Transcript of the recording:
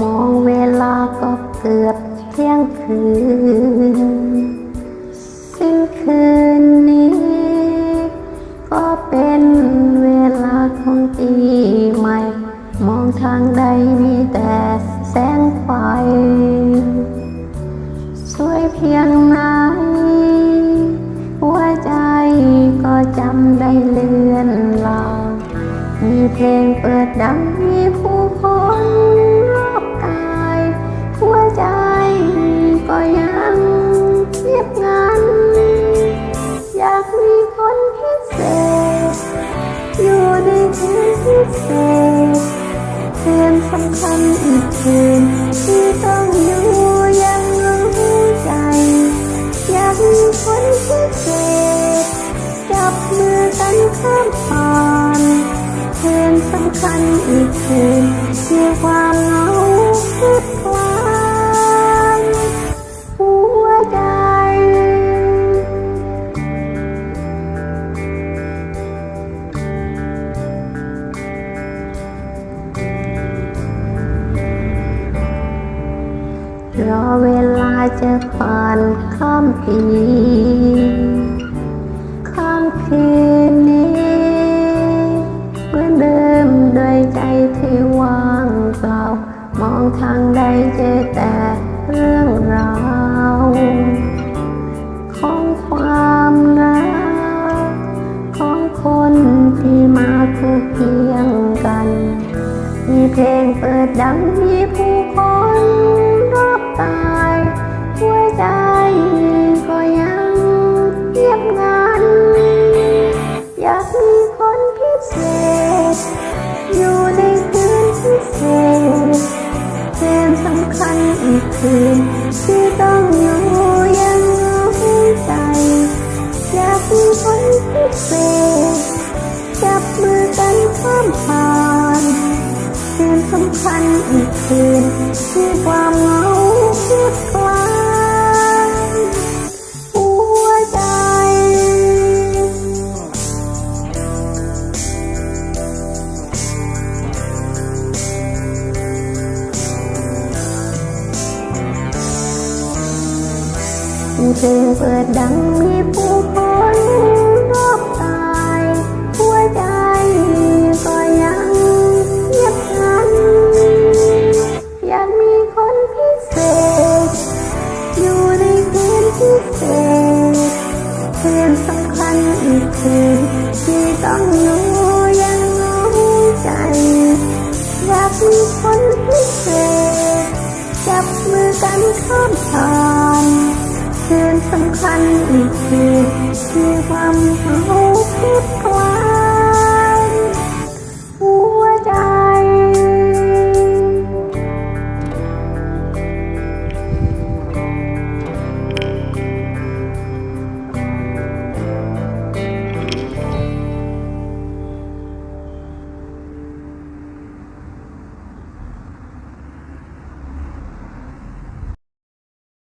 มองเวลาก็เกือบเที่ยงคืนสิ้นคืนนี้ ก็เป็นเวลาของปีใหม่ มองทางใดมีแต่แสงไฟ สวยเพียงไหนหัวใจก็จำได้เลือนลางมีเพลงเปิดดังมีผู้คน ก็ยังเงียบงัน อยากมีคนพิเศษ อยู่ในคืนพิเศษคืนสำคัญอีกคืนที่ต้องอยู่ยังรู้ใจ อยากมีคนพิเศษ จับมือกันข้ามผ่านคืนสำคัญอีกคืนที่ความเหงา รอเวลาจะผ่านข้ามปีข้ามคืนนี้เหมือนเดิมโดวยใจที่ว่างเปล่ามองทางใดเจอแต่เรื่องราวของความรักของคนที่มาคู่เคียงกัน มีเพลงเปิดดังมีผู้ค อยากมีคนเศษจับมือกันข้ามผ่านคืนสำคัญอีกคืนที่ความเหงาคืดคลายหัวใจเพลงเปิดดัง มือนข้ามผ่านคืนสำคัญอีกคือคือความรู้ที่